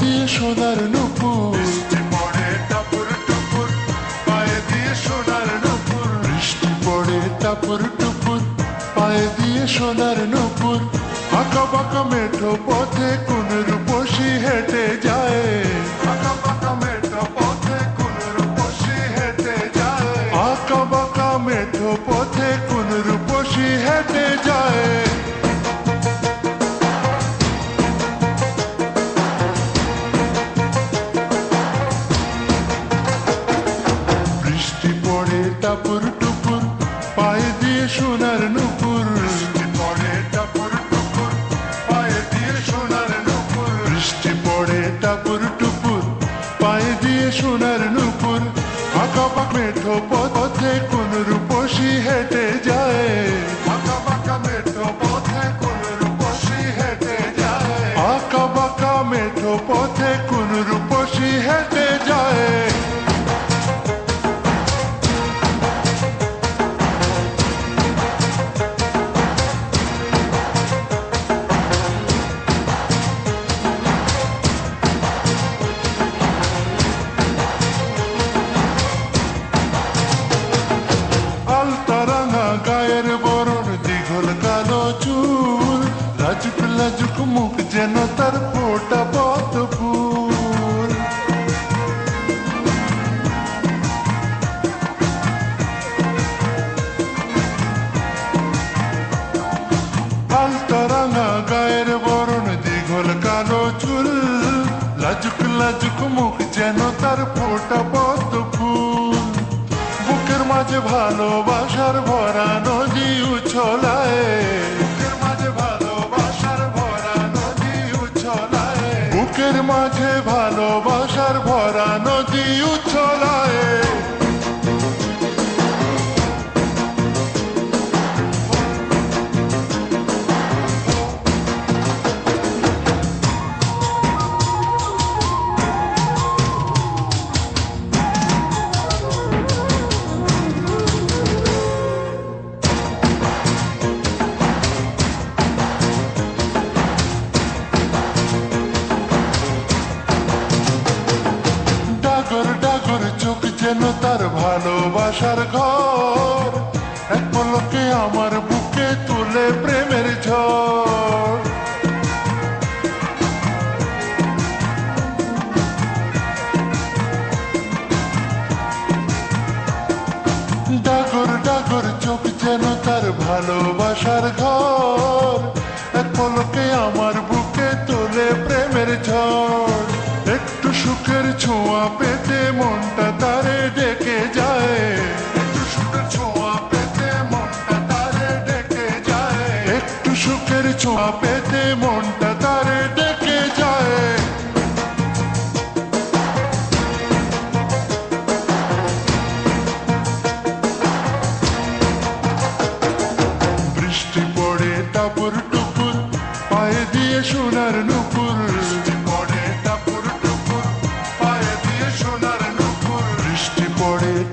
দিয়ে সোনার নুপুর। বৃষ্টি পড়ে টাপুর টুপুর পায়ে দিয়ে সোনার নুপুর। বৃষ্টি পড়ে টাপুর টুপুর পায়ে দিয়ে সোনার নুপুর। আঁকা বাঁকা মেঠো পথে কোন রূপসী হেঁটে যায়। আঁকা বাঁকা মেঠো পথে কোন রূপসী হেঁটে যায়। আঁকা বাঁকা মেঠো পথে কোন রূপসী হেঁটে সোনার নুপুর। বৃষ্টি পড়ে টাপুর টুপুর পায়ে দিয়ে সোনার নুপুর। বৃষ্টি পড়ে টাপুর টুপুর পায়ে দিয়ে সোনার নুপুর। আঁকা পাক মেঠো পথে কোন রূপসী হেঁটে যায়। লাজুক মুখ যেন তার ফোটা পদ্ম ফুল বুকের মাঝে ভালোবাসার ভরা নদী উছলায়। বুকের মাঝে ভালোবাসার ভরা নদী উছলায়। বুকের মাঝে ভালোবাসার ভরা নদী উছলায়। যেন তার ভালোবাসার ঘর। এক পলকে আমার বুকে তুলে প্রেমের ঝড়। ডাগর ডাগর চোখ যেন তার ভালোবাসার ঘর। এক পলকে আমার বুকে তুলে প্রেমের ঝড়। সুখের ছোঁয়া পেতে মনটা তারে ডেকে যায়। একটু সুখের ছোঁয়া পেতে মনটা তারে ডেকে যায়। একটু সুখের ছোঁয়া পেতে মনটা তারে ডেকে যায়। বৃষ্টি পড়ে টাপুর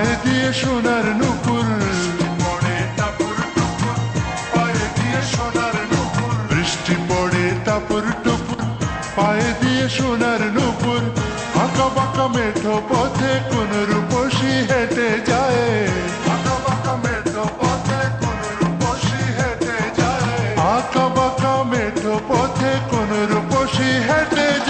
পায়ে দিয়ে সোনার নুপুর। বৃষ্টি পড়ে তাপর টুপুর, পায়ে দিয়ে সোনার নুপুর। আঁকা বাঁকা মেঠো পথে কোন রূপসী হেঁটে যায়। আঁকা বাঁকা মেঠো পথে কোন রূপসী হেঁটে যায়। আঁকা বাঁকা মেঠো পথে কোন রূপসী হেঁটে যায়।